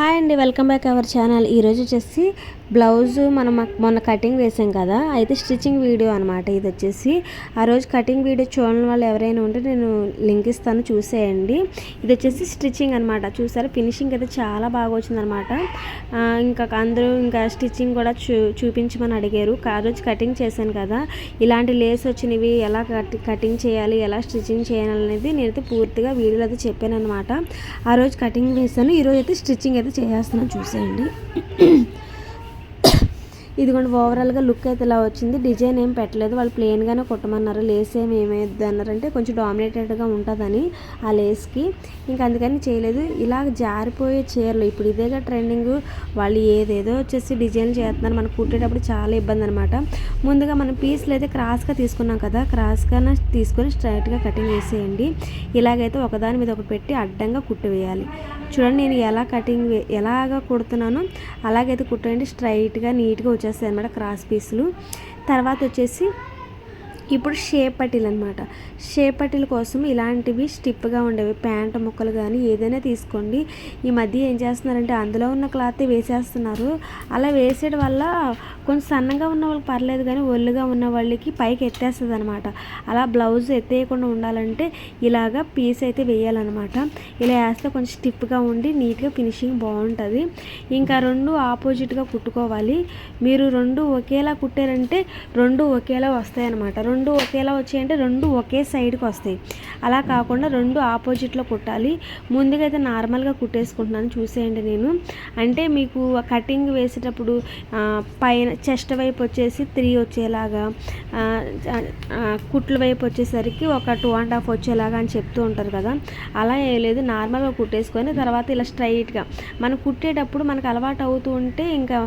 Hi అండి welcome back our channel. ఈరోజు వచ్చేసి బ్లౌజ్ మనం మొన్న కటింగ్ వేసాం కదా అయితే స్టిచ్చింగ్ వీడియో అనమాట ఇది వచ్చేసి ఆ రోజు కటింగ్ వీడియో చూడని వాళ్ళు ఎవరైనా ఉంటే నేను లింక్ ఇస్తాను చూసేయండి. ఇది వచ్చేసి స్టిచ్చింగ్ అనమాట చూసారా ఫినిషింగ్ అయితే చాలా బాగా వచ్చిందనమాట ఇంకా అందరూ ఇంకా స్టిచ్చింగ్ కూడా చూ చూపించమని అడిగారు. ఆ రోజు కటింగ్ చేశాను కదా ఇలాంటి లేస్ వచ్చినవి ఎలా కటింగ్ చేయాలి ఎలా స్టిచ్చింగ్ చేయాలి అనేది నేనైతే పూర్తిగా వీడియోలో అయితే చెప్పాను అనమాట ఆ రోజు కటింగ్ వేసాను ఈరోజు అయితే స్టిచ్చింగ్ అయితే చేసేస్తున్నాను చూసేయండి. ఇదిగోండి ఓవరాల్గా లుక్ అయితే ఇలా వచ్చింది. డిజైన్ ఏం పెట్టలేదు. వాళ్ళు ప్లెయిన్గానే కుట్టమన్నారు. లేస్ ఏమి ఏమైంది అన్నారంటే కొంచెం డామినేటెడ్గా ఉంటుందని ఆ లేస్కి ఇంకా అందుకని చేయలేదు. ఇలా జారిపోయే చీరలు ఇప్పుడు ఇదేగా ట్రెండింగ్ వాళ్ళు ఏదేదో వచ్చేసి డిజైన్ చేస్తున్నారు. మనం కుట్టేటప్పుడు చాలా ఇబ్బంది అనమాట ముందుగా మనం పీస్లు అయితే క్రాస్గా తీసుకున్నాం కదా క్రాస్గా తీసుకొని స్ట్రైట్గా కటింగ్ వేసేయండి ఇలాగైతే ఒకదాని మీద ఒకటి పెట్టి అడ్డంగా కుట్టివేయాలి చూడండి నేను ఎలా కటింగ్ ఎలాగ కుడుతున్నానో అలాగైతే కుట్టండి స్ట్రైట్గా నీట్గా వచ్చేస్తాయి అనమాట క్రాస్ పీసులు. తర్వాత వచ్చేసి ఇప్పుడు షేప్ పట్టీలు అనమాట షేప్ పట్టీల కోసం ఇలాంటివి స్టిప్గా ఉండేవి. ప్యాంట్ ముక్కలు కానీ ఏదైనా తీసుకోండి. ఈ మధ్య ఏం చేస్తున్నారంటే అందులో ఉన్న క్లాత్ వేసేస్తున్నారు. అలా వేసేయడం వల్ల కొంచెం సన్నగా ఉన్న వాళ్ళకి పర్లేదు కానీ ఒళ్ళుగా ఉన్న వాళ్ళకి పైకి ఎత్తేస్తుంది అనమాట అలా బ్లౌజ్ ఎత్తేయకుండా ఉండాలంటే ఇలాగా పీస్ అయితే వేయాలన్నమాట. ఇలా వేస్తే కొంచెం స్టిప్గా ఉండి నీట్గా ఫినిషింగ్ బాగుంటుంది. ఇంకా రెండు ఆపోజిట్గా కుట్టుకోవాలి. మీరు రెండు ఒకేలా కుట్టారంటే రెండు ఒకేలా వస్తాయన్నమాట. రెండు రెండు ఒకేలా వచ్చాయంటే రెండు ఒకే సైడ్కి వస్తాయి. అలా కాకుండా రెండు ఆపోజిట్లో కుట్టాలి. ముందుగా అయితే నార్మల్గా కుట్టేసుకుంటున్నాను. చూసేయండి నేను. అంటే మీకు కటింగ్ వేసేటప్పుడు పైన చెస్ట్ వైపు వచ్చేసి త్రీ వచ్చేలాగా కుట్ల వైపు వచ్చేసరికి ఒక టూ అండ్ హాఫ్ వచ్చేలాగా అని చెప్తూ ఉంటారు కదా. అలా ఏం లేదు. నార్మల్గా కుట్టేసుకొని తర్వాత ఇలా స్ట్రైట్గా. మనం కుట్టేటప్పుడు మనకు అలవాటు అవుతూ ఉంటే ఇంకా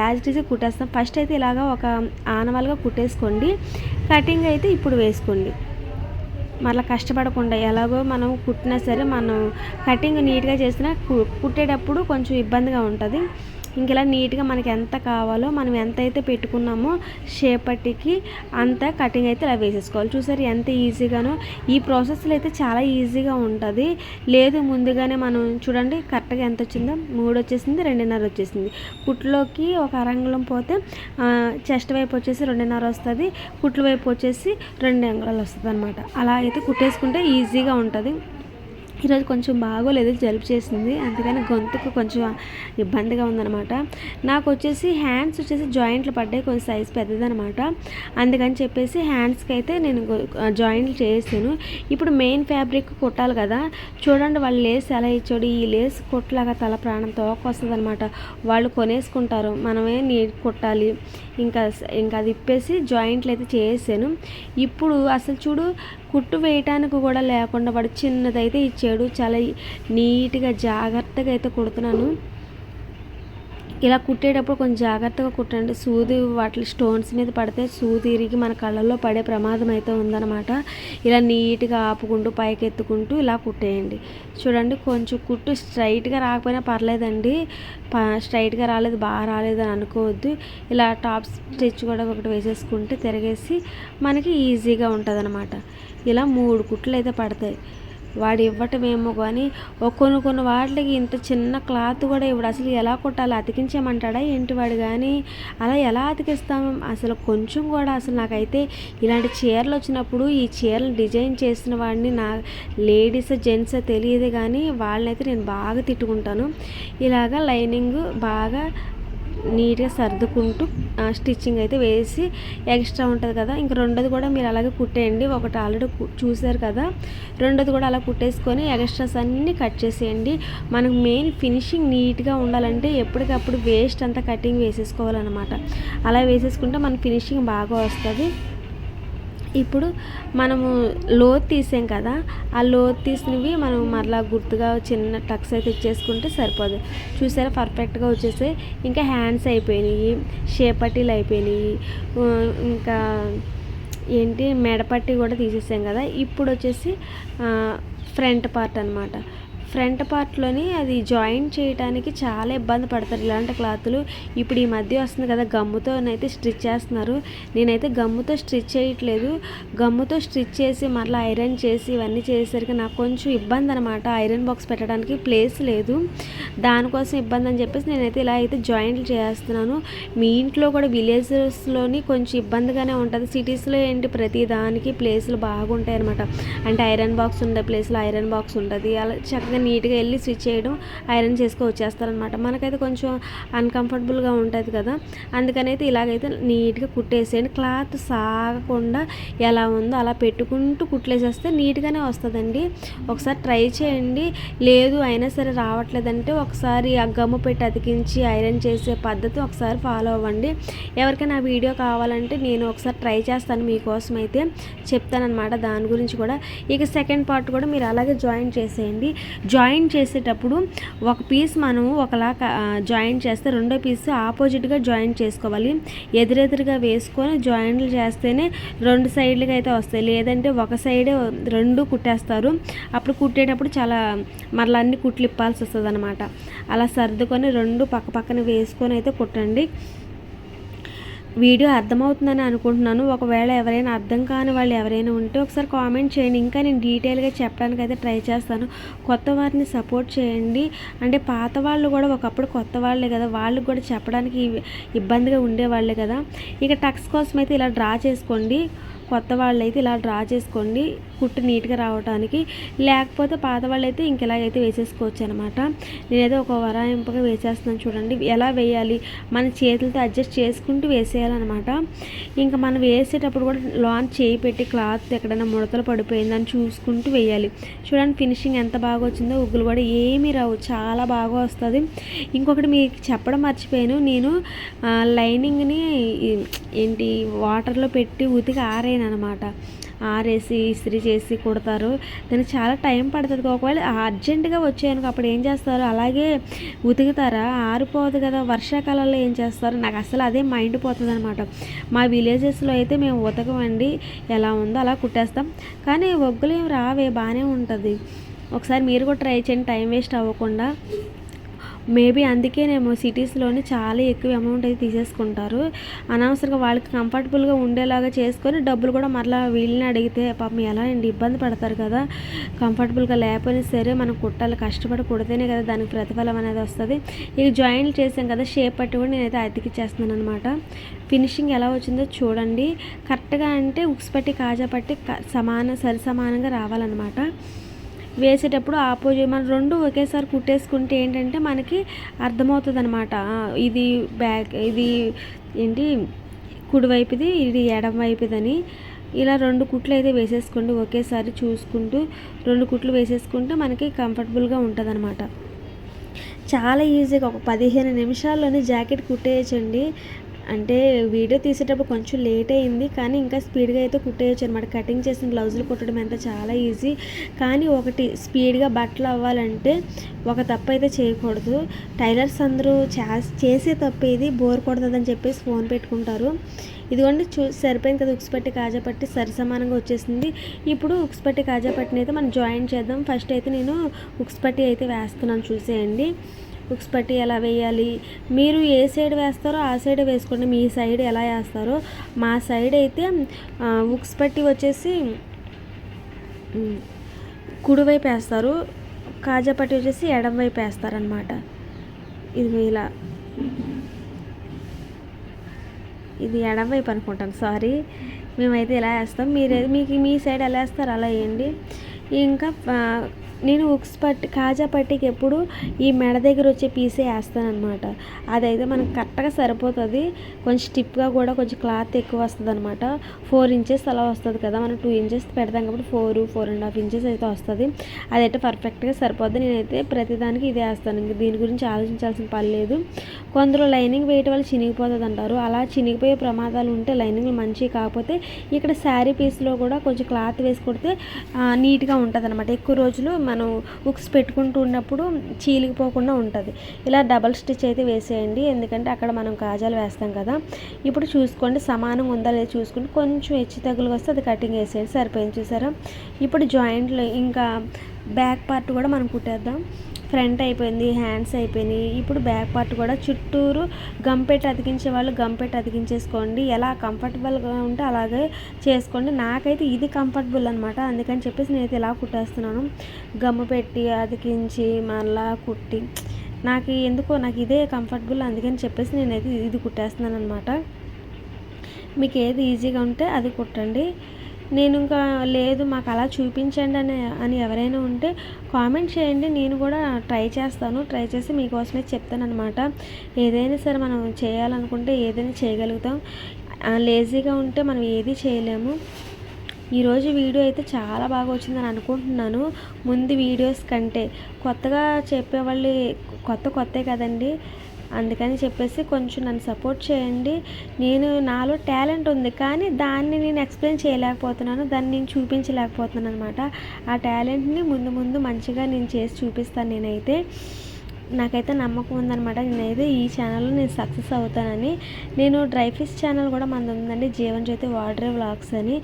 యాజ్ ఇట్ ఈజ్ కుట్టేస్తాం. ఫస్ట్ అయితే ఇలాగా ఒక ఆనవాలుగా కుట్టేసుకోండి. కటింగ్ అయితే ఇప్పుడు వేసుకోండి. మళ్ళీ కష్టపడకుండా ఎలాగో మనం కుట్టినా సరే మనం కటింగ్ నీట్గా చేసినా కుట్టేటప్పుడు కొంచెం ఇబ్బందిగా ఉంటుంది. ఇంక ఇలా నీట్గా మనకి ఎంత కావాలో మనం ఎంత అయితే పెట్టుకున్నామో షేపట్టికి అంత కటింగ్ అయితే ఇలా వేసేసుకోవాలి. చూసారు ఎంత ఈజీగానో? ఈ ప్రాసెస్లో అయితే చాలా ఈజీగా ఉంటుంది. లేదు ముందుగానే మనం చూడండి కరెక్ట్గా ఎంత వచ్చిందో మూడు వచ్చేసింది రెండున్నర వచ్చేసింది. కుట్లోకి ఒక అరంగుళం పోతే చెస్ట్ వైపు వచ్చేసి రెండున్నర వస్తుంది. కుట్ల వైపు వచ్చేసి రెండు అంగుళాలు వస్తుంది అనమాట అలా అయితే కుట్టేసుకుంటే ఈజీగా ఉంటుంది. ఈరోజు కొంచెం బాగోలేదు జలుబు చేసింది. అందుకని గొంతుకు కొంచెం ఇబ్బందిగా ఉందనమాట నాకు వచ్చేసి హ్యాండ్స్ వచ్చేసి జాయింట్లు పడ్డాయి కొంచెం సైజ్ పెద్దదనమాట అందుకని చెప్పేసి హ్యాండ్స్కి అయితే నేను జాయింట్లు చేసాను ఇప్పుడు మెయిన్ ఫ్యాబ్రిక్ కుట్టాలి కదా. చూడండి వాళ్ళు లేస్ ఎలా ఇచ్చాడు. ఈ లేస్ కుట్టలాగా తల ప్రాణం తోకొస్తుంది అనమాట వాళ్ళు కొనేసుకుంటారు. మనమే నీ కుట్టాలి. ఇంకా ఇంకా అది ఇప్పేసి జాయింట్లు అయితే చేసాను ఇప్పుడు అసలు చూడు కుట్టు వేయటానికి కూడా లేకుండా వాడు చిన్నదైతే ఇచ్చాడు. చాలా నీట్గా జాగ్రత్తగా అయితే కుడుతున్నాను. ఇలా కుట్టేటప్పుడు కొంచెం జాగ్రత్తగా కుట్టండి. సూది వాటి స్టోన్స్ మీద పడితే సూది ఇరిగి మన కళ్ళల్లో పడే ప్రమాదం అయితే ఉందన్నమాట. ఇలా నీట్గా ఆపుకుంటూ పైకి ఎత్తుకుంటూ ఇలా కుట్టేయండి. చూడండి కొంచెం కుట్టు స్ట్రైట్గా రాకపోయినా పర్లేదండి. స్ట్రైట్గా రాలేదు బాగా రాలేదు అని అనుకోవద్దు. ఇలా టాప్ స్టిచ్ కూడా ఒకటి వేసేసుకుంటే తిరిగేసి మనకి ఈజీగా ఉంటుంది ఇలా మూడు కుట్లు అయితే పడతాయి. వాడు ఇవ్వటమేమో కానీ కొన్ని కొన్ని వాటికి ఇంత చిన్న క్లాత్ కూడా ఇవ్వడు. అసలు ఎలా కుట్టాలి? అతికించమంటాడా ఏంటి వాడు కానీ అలా ఎలా అతికిస్తాము అసలు కొంచెం కూడా అసలు నాకైతే ఇలాంటి చీరలు వచ్చినప్పుడు ఈ చీరలు డిజైన్ చేసిన వాడిని నా లేడీస్ జెంట్స్ తెలియదు కానీ వాళ్ళనైతే నేను బాగా తిట్టుకుంటాను. ఇలాగ లైనింగ్ బాగా నీట్గా సర్దుకుంటూ స్టిచ్చింగ్ అయితే వేసి ఎక్స్ట్రా ఉంటుంది కదా. ఇంక రెండోది కూడా మీరు అలాగే కుట్టేయండి. ఒకటి ఆల్రెడీ చూసారు కదా. రెండోది కూడా అలా కుట్టేసుకొని ఎక్స్ట్రాస్ అన్నీ కట్ చేసేయండి. మనకు మెయిన్ ఫినిషింగ్ నీట్గా ఉండాలంటే ఎప్పటికప్పుడు వేస్ట్ అంతా కటింగ్ వేసేసుకోవాలన్నమాట. అలా వేసేసుకుంటే మన ఫినిషింగ్ బాగా వస్తుంది. ఇప్పుడు మనము లోత్ తీసాం కదా ఆ లోత్ తీసినవి మనం మరలా గుర్తుగా చిన్న టక్స్ అయితే ఇచ్చేసుకుంటే సరిపోదు. చూసారా? పర్ఫెక్ట్గా వచ్చేసి ఇంకా హ్యాండ్స్ అయిపోయినాయి షేపట్టీలు అయిపోయినాయి ఇంకా ఏంటి? మెడపట్టి కూడా తీసేసాం కదా. ఇప్పుడు వచ్చేసి ఫ్రంట్ పార్ట్ అనమాట ఫ్రంట్ పార్ట్లోని అది జాయిన్ చేయడానికి చాలా ఇబ్బంది పడతారు. ఇలాంటి క్లాతులు ఇప్పుడు ఈ మధ్య వస్తుంది కదా గమ్ముతోనైతే స్టిచ్ చేస్తున్నారు. నేనైతే గమ్ముతో స్టిచ్ చేయట్లేదు. గమ్ముతో స్టిచ్ చేసి మళ్ళీ ఐరన్ చేసి ఇవన్నీ చేసేసరికి నాకు కొంచెం ఇబ్బంది అనమాట ఐరన్ బాక్స్ పెట్టడానికి ప్లేస్ లేదు. దానికోసం ఇబ్బంది అని చెప్పేసి నేనైతే ఇలా అయితే జాయింట్లు చేస్తున్నాను. మీ ఇంట్లో కూడా విలేజెస్లోని కొంచెం ఇబ్బందిగానే ఉంటుంది. సిటీస్లో ఏంటి ప్రతి దానికి ప్లేసులు బాగుంటాయి అనమాట అంటే ఐరన్ బాక్స్ ఉండే ప్లేస్లో ఐరన్ బాక్స్ ఉంటుంది. అలా చక్కగా నీట్గా వెళ్ళి స్విచ్ చేయడం ఐరన్ చేసుకొని వచ్చేస్తారనమాట మనకైతే కొంచెం అన్కంఫర్టబుల్గా ఉంటుంది కదా. అందుకని అయితే ఇలాగైతే నీట్గా కుట్టేసేయండి. క్లాత్ సాగకుండా ఎలా ఉందో అలా పెట్టుకుంటూ కుట్లేసేస్తే నీట్గానే వస్తుందండి. ఒకసారి ట్రై చేయండి. లేదు అయినా సరే రావట్లేదంటే ఒకసారి ఆ గమ్ము పెట్టి అతికించి ఐరన్ చేసే పద్ధతి ఒకసారి ఫాలో అవ్వండి. ఎవరికైనా ఆ వీడియో కావాలంటే నేను ఒకసారి ట్రై చేస్తాను మీకోసం అయితే చెప్తానమాట దాని గురించి కూడా. ఇక సెకండ్ పార్ట్ కూడా మీరు అలాగే జాయిన్ చేసేయండి. జాయిన్ చేసేటప్పుడు ఒక పీస్ మనము ఒకలా జాయిన్ చేస్తే రెండో పీస్ ఆపోజిట్గా జాయిన్ చేసుకోవాలి. ఎదురెదురుగా వేసుకొని జాయింట్లు చేస్తేనే రెండు సైడ్లకి అయితే వస్తాయి. లేదంటే ఒక సైడ్ రెండు కుట్టేస్తారు. అప్పుడు కుట్టేటప్పుడు చాలా మరలా అన్ని కుట్లు ఇప్పాల్సి వస్తుంది అనమాట అలా సర్దుకొని రెండు పక్క పక్కన వేసుకొని అయితే కుట్టండి. వీడియో అర్థమవుతుందని అనుకుంటున్నాను. ఒకవేళ ఎవరైనా అర్థం కాని వాళ్ళు ఎవరైనా ఉంటే ఒకసారి కామెంట్ చేయండి. ఇంకా నేను డీటెయిల్గా చెప్పడానికి అయితే ట్రై చేస్తాను. కొత్త వారిని సపోర్ట్ చేయండి. అంటే పాత వాళ్ళు కూడా ఒకప్పుడు కొత్త వాళ్ళే కదా. వాళ్ళకి కూడా చెప్పడానికి ఇబ్బందిగా ఉండేవాళ్ళే కదా. ఇక టక్స్ కోసం అయితే ఇలా డ్రా చేసుకోండి. కొత్త వాళ్ళు అయితే ఇలా డ్రా చేసుకోండి. కుట్టు నీట్గా రావడానికి లేకపోతే పాత వాళ్ళు అయితే ఇంకెలాగైతే వేసేసుకోవచ్చు అనమాట నేనైతే ఒక వరాయింపుగా వేసేస్తున్నాను చూడండి. ఎలా వేయాలి? మన చేతులతో అడ్జస్ట్ చేసుకుంటూ వేసేయాలన్నమాట ఇంకా మనం వేసేటప్పుడు కూడా లాన్ చేయి పెట్టి క్లాత్ ఎక్కడైనా ముడతలు పడిపోయిందని చూసుకుంటూ వేయాలి. చూడండి ఫినిషింగ్ ఎంత బాగా వచ్చిందో ఉగ్గులు కూడా ఏమీ రావు. చాలా బాగా వస్తుంది. ఇంకొకటి మీకు చెప్పడం మర్చిపోయాను. నేను లైనింగ్ని ఏంటి వాటర్లో పెట్టి ఉతికి ఆరాను అనమాట ఆరేసి ఇస్త్రీ చేసి కుడతారు. దానికి చాలా టైం పడుతుంది. ఒకవేళ అర్జెంటుగా వచ్చాయనుకో అప్పుడు ఏం చేస్తారు? అలాగే ఉతుకుతారా? ఆరిపోదు కదా. వర్షాకాలంలో ఏం చేస్తారు? నాకు అసలు అదే మైండ్ పోతుంది అనమాట మా విలేజెస్లో అయితే మేము ఉతకమండి. ఎలా ఉందో అలా కుట్టేస్తాం. కానీ ఒగ్గులు ఏం రావే. బాగానే ఉంటుంది. ఒకసారి మీరు కూడా ట్రై చేయండి. టైం వేస్ట్ అవ్వకుండా. మేబీ అందుకేనేమో సిటీస్లోనే చాలా ఎక్కువ అమౌంట్ అయితే తీసేసుకుంటారు. అనవసరంగా వాళ్ళకి కంఫర్టబుల్గా ఉండేలాగా చేసుకొని డబ్బులు కూడా మరలా వీళ్ళని అడిగితే పాపం ఎలా అండి? ఇబ్బంది పడతారు కదా. కంఫర్టబుల్గా లేకపోయినా సరే మనం కుట్టాలి కష్టపడి కుడితేనే కదా దానికి ప్రతిఫలం అనేది వస్తుంది. ఇక జాయింట్ చేసాం కదా షేప్ పట్టి కూడా నేనైతే అతికిచ్చేస్తున్నాను అనమాట ఫినిషింగ్ ఎలా వచ్చిందో చూడండి. కరెక్ట్గా అంటే ఉక్స్ పట్టి కాజా పట్టి సమాన సరి సమానంగా రావాలన్నమాట. వేసేటప్పుడు ఆపోజిట్ మనం రెండు ఒకేసారి కుట్టేసుకుంటే ఏంటంటే మనకి అర్థమవుతుంది అనమాట ఇది బ్యాక్ ఇది ఏంటి కుడివైపుది ఇది ఎడం వైపుదని ఇలా రెండు కుట్లు అయితే వేసేసుకోండి ఒకేసారి చూసుకుంటూ రెండు కుట్లు వేసేసుకుంటే మనకి కంఫర్టబుల్గా ఉంటుంది అనమాట చాలా ఈజీగా ఒక పదిహేను నిమిషాల్లోనే జాకెట్ కుట్టేయచ్చండి. అంటే వీడియో తీసేటప్పుడు కొంచెం లేట్ అయింది కానీ ఇంకా స్పీడ్గా అయితే కుట్టేయచ్చు అనమాట కటింగ్ చేసిన బ్లౌజులు కుట్టడం ఎంత చాలా ఈజీ. కానీ ఒకటి స్పీడ్గా బట్టలు అవ్వాలంటే ఒక తప్పు అయితే చేయకూడదు. టైలర్స్ అందరూ చేసే తప్పు ఇది బోర్ కొడుతుందని చెప్పేసి ఫోన్ పెట్టుకుంటారు. ఇదిగోండి చూ సరిపోయింది కదా ఉక్స్పట్టి కాజాపట్టి సరి సమానంగా వచ్చేసింది. ఇప్పుడు ఉక్స్పట్టి కాజాపట్టిని అయితే మనం జాయిన్ చేద్దాం. ఫస్ట్ అయితే నేను ఉక్స్పట్టి అయితే వేస్తున్నాను చూసేయండి. హుక్స్ పట్టి ఎలా వేయాలి? మీరు ఏ సైడ్ వేస్తారో ఆ సైడ్ వేసుకోండి. మీ సైడ్ ఎలా వేస్తారో మా సైడ్ అయితే హుక్స్ పట్టి వచ్చేసి కుడివైపు వేస్తారు. కాజా పట్టి వచ్చేసి ఎడం వైపు వేస్తారనమాట ఇది ఇలా. ఇది ఎడం వైపు అనుకుంటాను సారీ. మేమైతే ఇలా వేస్తాం. మీరు మీకు మీ సైడ్ ఎలా వేస్తారు అలా వేయండి. ఇంకా నేను ఉక్స్ పట్టి కాజా పట్టికి ఎప్పుడు ఈ మెడ దగ్గర వచ్చే పీసే వేస్తానమాట అదైతే మనకు కరెక్ట్గా సరిపోతుంది. కొంచెం స్టిప్గా కూడా కొంచెం క్లాత్ ఎక్కువ వస్తుంది అనమాట ఫోర్ ఇంచెస్ అలా వస్తుంది కదా మనం టూ ఇంచెస్ పెడతాం కాబట్టి four four and half inches అయితే వస్తుంది. అదైతే పర్ఫెక్ట్గా సరిపోద్ది. నేనైతే ప్రతిదానికి ఇదే వేస్తాను. ఇంక దీని గురించి ఆలోచించాల్సిన పని లేదు. కొందరు లైనింగ్ వేయటం వల్ల చినిగిపోతుంది అంటారు అలా చినిగిపోయే ప్రమాదాలు ఉంటే లైనింగ్ మంచివి కాకపోతే ఇక్కడ శారీ పీస్లో కూడా కొంచెం క్లాత్ వేసి కొడితే నీట్గా ఉంటుంది అనమాట ఎక్కువ రోజులు మనం ఉక్స్ పెట్టుకుంటూ ఉన్నప్పుడు చీలిగిపోకుండా ఉంటుంది. ఇలా డబల్ స్టిచ్ అయితే వేసేయండి. ఎందుకంటే అక్కడ మనం కాజాలు వేస్తాం కదా. ఇప్పుడు చూసుకోండి సమానంగా ఉందా లేదా చూసుకుంటే కొంచెం హెచ్చు తగులుగా వస్తే అది కటింగ్ వేసేయండి. సరిపోయింది చూసారా? ఇప్పుడు జాయింట్లు ఇంకా బ్యాక్ పార్ట్ కూడా మనం కుట్టేద్దాం. ఫ్రంట్ అయిపోయింది హ్యాండ్స్ అయిపోయినాయి. ఇప్పుడు బ్యాక్ పార్ట్ కూడా చుట్టూరు గంపెట్ అతికించే వాళ్ళు గంపెట్ అతికించేసుకోండి. ఎలా కంఫర్టబుల్గా ఉంటే అలాగే చేసుకోండి. నాకైతే ఇది కంఫర్టబుల్ అనమాట అందుకని చెప్పేసి నేనైతే ఇలా కుట్టేస్తున్నాను. గమ్ము పెట్టి అతికించి మళ్ళా కుట్టి నాకు ఎందుకో నాకు ఇదే కంఫర్టబుల్ అందుకని చెప్పేసి నేనైతే ఇది కుట్టేస్తున్నాను అనమాట మీకు ఏది ఈజీగా ఉంటే అది కుట్టండి. నేను ఇంకా లేదు మాకు అలా చూపించండి అని అని ఎవరైనా ఉంటే కామెంట్ చేయండి. నేను కూడా ట్రై చేస్తాను. ట్రై చేసి మీకోసమే చెప్తాను అనమాట ఏదైనా సరే మనం చేయాలనుకుంటే ఏదైనా చేయగలుగుతాం. లేజీగా ఉంటే మనం ఏది చేయలేము. ఈరోజు వీడియో అయితే చాలా బాగా వచ్చిందని అనుకుంటున్నాను. ముందు వీడియోస్ కంటే కొత్తగా చెప్పేవాళ్ళు కొత్త కొత్తే కదండి. అందుకని చెప్పేసి కొంచెం నన్ను సపోర్ట్ చేయండి. నేను నాలో టాలెంట్ ఉంది కానీ దాన్ని నేను ఎక్స్ప్లెయిన్ చేయలేకపోతున్నాను. దాన్ని నేను చూపించలేకపోతున్నాను అనమాట ఆ టాలెంట్ని ముందు ముందు మంచిగా నేను చేసి చూపిస్తాను నేనైతే. నాకైతే నమ్మకం ఉందనమాట నేనైతే ఈ ఛానల్లో నేను సక్సెస్ అవుతానని. నేను డ్రై ఫిష్ ఛానల్ కూడా మనది ఉందండి. జీవన్ జ్యోతి వాటర్ వ్లాగ్స్ అని.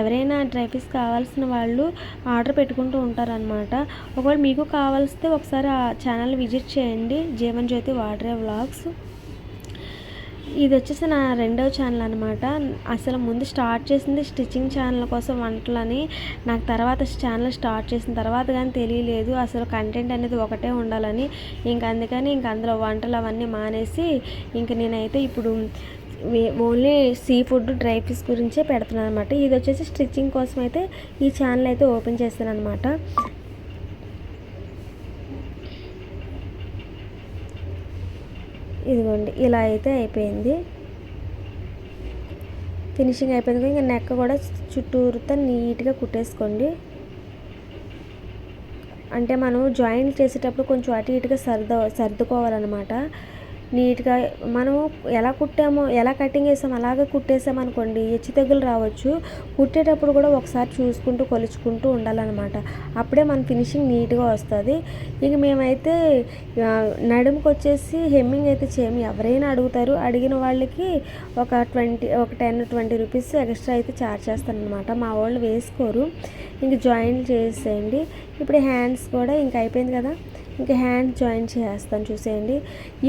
ఎవరైనా డ్రై ఫిష్ కావాల్సిన వాళ్ళు ఆర్డర్ పెట్టుకుంటూ ఉంటారనమాట ఒకవేళ మీకు కావాల్స్తే ఒకసారి ఆ ఛానల్ విజిట్ చేయండి. జీవన్ జ్యోతి వాటర్ వ్లాగ్స్ ఇది వచ్చేసి నా రెండవ ఛానల్ అనమాట అసలు ముందు స్టార్ట్ చేసింది స్టిచ్చింగ్ ఛానల్ కోసం వంటలని నాకు తర్వాత ఛానల్ స్టార్ట్ చేసిన తర్వాత కానీ తెలియలేదు. అసలు కంటెంట్ అనేది ఒకటే ఉండాలని. ఇంక అందుకని ఇంక అందులో వంటలు అవన్నీ మానేసి ఇంక నేనైతే ఇప్పుడు only sea food dry fish గురించే పెడుతున్నాను అనమాట ఇది వచ్చేసి స్టిచ్చింగ్ కోసం అయితే ఈ ఛానల్ అయితే ఓపెన్ చేస్తాను అనమాట ఇదిగోండి ఇలా అయితే అయిపోయింది. ఫినిషింగ్ అయిపోయింది ఇంకా నెక్క కూడా చుట్టూరుతో నీట్గా కుట్టేసుకోండి. అంటే మనం జాయింట్ చేసేటప్పుడు కొంచెం అటు ఇటుగా సర్ద సర్దుకోవాలన్నమాట. నీట్గా మనము ఎలా కుట్టామో ఎలా కటింగ్ వేసామో అలాగే కుట్టేసాం అనుకోండి హెచ్చు తగ్గులు రావచ్చు. కుట్టేటప్పుడు కూడా ఒకసారి చూసుకుంటూ కొలుచుకుంటూ ఉండాలన్నమాట. అప్పుడే మన ఫినిషింగ్ నీట్గా వస్తుంది. ఇక మేమైతే నడుముకి వచ్చేసి హెమ్మింగ్ అయితే చేయము ఎవరైనా అడుగుతారు. అడిగిన వాళ్ళకి ఒక ట్వంటీ ఒక టెన్ ట్వంటీ రూపీస్ ఎక్స్ట్రా అయితే ఛార్జ్ చేస్తాను అనమాట మా వాళ్ళు వేసుకోరు. ఇంక జాయిన్ చేసేయండి. ఇప్పుడు హ్యాండ్స్ కూడా ఇంక అయిపోయింది కదా. ఇంకా హ్యాండ్ జాయిన్ చేస్తాను చూసేయండి.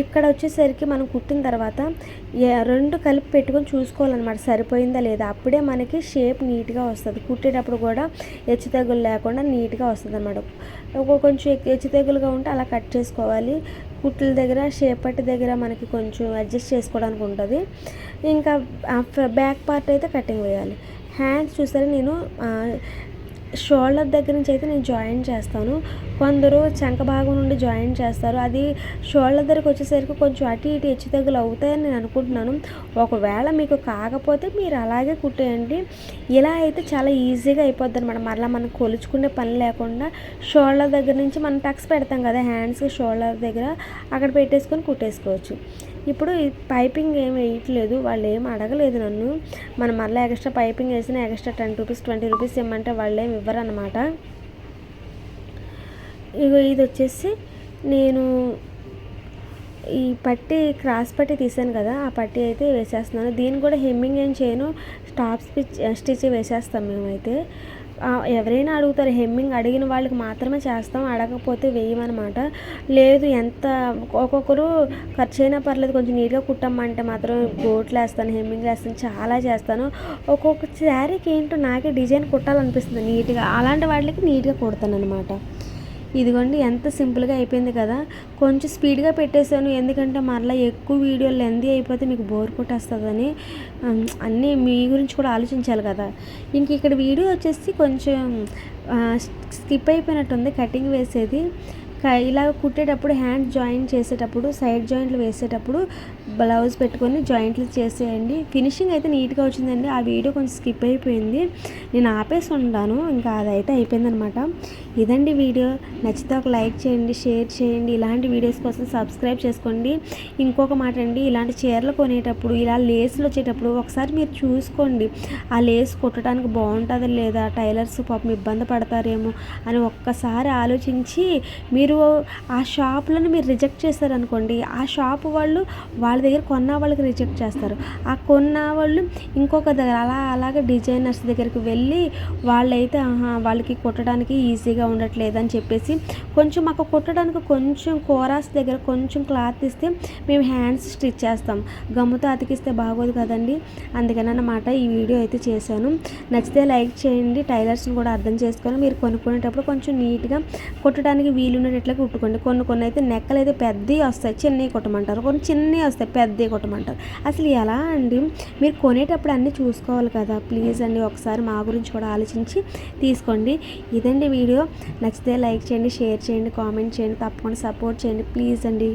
ఇక్కడ వచ్చేసరికి మనం కుట్టిన తర్వాత రెండు కలిపి పెట్టుకొని చూసుకోవాలన్నమాట. సరిపోయిందా లేదా? అప్పుడే మనకి షేప్ నీట్గా వస్తుంది. కుట్టేటప్పుడు కూడా హెచ్చు తెగులు లేకుండా నీట్గా వస్తుంది అనమాట కొంచెం హెచ్చు తెగులుగా ఉంటే అలా కట్ చేసుకోవాలి. కుట్ల దగ్గర షేప్ దగ్గర మనకి కొంచెం అడ్జస్ట్ చేసుకోవడానికి ఉంటుంది. ఇంకా బ్యాక్ పార్ట్ అయితే కటింగ్ వేయాలి. హ్యాండ్స్ చూసారా నేను షోల్డర్ దగ్గర నుంచి అయితే నేను జాయిన్ చేస్తాను. కొందరు చంక భాగం నుండి జాయిన్ చేస్తారు. అది షోల్డర్ దగ్గరకు వచ్చేసరికి కొంచెం అటు ఇటు హెచ్చు తగ్గులు అవుతాయని నేను అనుకుంటున్నాను. ఒకవేళ మీకు కాకపోతే మీరు అలాగే కుట్టేయండి. ఇలా అయితే చాలా ఈజీగా అయిపోద్ది అనమాట మరలా మనం కొలుచుకునే పని లేకుండా షోల్డర్ దగ్గర నుంచి మనం టక్స్ పెడతాం కదా హ్యాండ్స్ షోల్డర్ దగ్గర. అక్కడ పెట్టేసుకొని కుట్టేసుకోవచ్చు. ఇప్పుడు పైపింగ్ ఏం వేయట్లేదు వాళ్ళు ఏం అడగలేదు నన్ను. మనం మళ్ళీ ఎక్స్ట్రా పైపింగ్ వేసినా extra ten rupees twenty rupees ఇవ్వమంటే వాళ్ళు ఏమి ఇవ్వరు అనమాట ఇగో ఇది వచ్చేసి నేను ఈ పట్టి క్రాస్ పట్టి తీసాను కదా ఆ పట్టి అయితే వేసేస్తున్నాను. దీన్ని కూడా హెమ్మింగ్ ఏం చేయను స్టాప్ స్టిచ్ స్టిచ్ వేసేస్తాం మేమైతే. ఎవరైనా అడుగుతారు హెమ్మింగ్ అడిగిన వాళ్ళకి మాత్రమే చేస్తాం అడగకపోతే వేయమనమాట. లేదు ఎంత ఒక్కొక్కరు ఖర్చు అయినా పర్లేదు కొంచెం నీట్గా కుట్టమ్మంటే మాత్రం గోట్లు వేస్తాను హెమ్మింగ్ వేస్తాను చాలా చేస్తాను. ఒక్కొక్క శారీకి ఏంటో నాకే డిజైన్ కుట్టాలనిపిస్తుంది నీట్గా. అలాంటి వాళ్ళకి నీట్గా కుడతాను అనమాట ఇదిగోండి ఎంత సింపుల్గా అయిపోయింది కదా. కొంచెం స్పీడ్గా పెట్టేశాను ఎందుకంటే మరలా ఎక్కువ వీడియో లెందీ అయిపోతే మీకు బోర్ కొట్టేస్తుందని. అన్నీ మీ గురించి కూడా ఆలోచించాలి కదా. ఇంక ఇక్కడ వీడియో వచ్చేసి కొంచెం స్కిప్ అయిపోయినట్టుంది కటింగ్ వేసేది. ఇలా కుట్టేటప్పుడు హ్యాండ్ జాయింట్ చేసేటప్పుడు సైడ్ జాయింట్లు వేసేటప్పుడు బ్లౌజ్ పెట్టుకొని జాయింట్లు చేసేయండి. ఫినిషింగ్ అయితే నీట్గా వచ్చిందండి. ఆ వీడియో కొంచెం స్కిప్ అయిపోయింది. నేను ఆపేసి ఉంటాను ఇంకా అదైతే అయిపోయిందనమాట ఇదండి వీడియో. నచ్చితే ఒక లైక్ చేయండి షేర్ చేయండి. ఇలాంటి వీడియోస్ కోసం సబ్స్క్రైబ్ చేసుకోండి. ఇంకొక మాట అండి. ఇలాంటి చీరలు కొనేటప్పుడు ఇలా లేసులు వచ్చేటప్పుడు ఒకసారి మీరు చూసుకోండి. ఆ లేస్ కుట్టడానికి బాగుంటుందా లేదా? టైలర్స్ పాపం ఇబ్బంది పడతారేమో అని ఒక్కసారి ఆలోచించి మీరు మీరు ఆ షాప్లను మీరు రిజెక్ట్ చేశారనుకోండి ఆ షాప్ వాళ్ళు వాళ్ళ దగ్గర కొన్న వాళ్ళకి రిజెక్ట్ చేస్తారు. ఆ కొన్న వాళ్ళు ఇంకొక దగ్గర అలా అలాగే డిజైనర్స్ దగ్గరికి వెళ్ళి వాళ్ళైతే ఆహా వాళ్ళకి కుట్టడానికి ఈజీగా ఉండట్లేదు అని చెప్పేసి కొంచెం మాకు కుట్టడానికి కొంచెం కోరాస్ దగ్గర కొంచెం క్లాత్ ఇస్తే మేము హ్యాండ్స్ స్టిచ్ చేస్తాం. గమ్ముతో అతికిస్తే బాగోదు కదండి. అందుకని అన్నమాట ఈ వీడియో అయితే చేశాను. నచ్చితే లైక్ చేయండి టైలర్స్ని కూడా అర్థం చేసుకొని మీరు కొనుక్కునేటప్పుడు కొంచెం నీట్గా కుట్టడానికి ఇట్లా కుట్టుకోండి కొన్ని కొన్ని అయితే నెక్కలు అయితే పెద్దవి వస్తాయి చిన్నవి కుట్టమంటారు కొన్ని చిన్నవి వస్తాయి పెద్దవి కుట్టమంటారు. అసలు ఎలా అండి? మీరు కొనేటప్పుడు అన్నీ చూసుకోవాలి కదా. ప్లీజ్ అండి ఒకసారి మా గురించి కూడా ఆలోచించి తీసుకోండి. ఇదండి వీడియో. నచ్చితే లైక్ చేయండి షేర్ చేయండి కామెంట్ చేయండి తప్పకుండా సపోర్ట్ చేయండి. ప్లీజ్ అండి.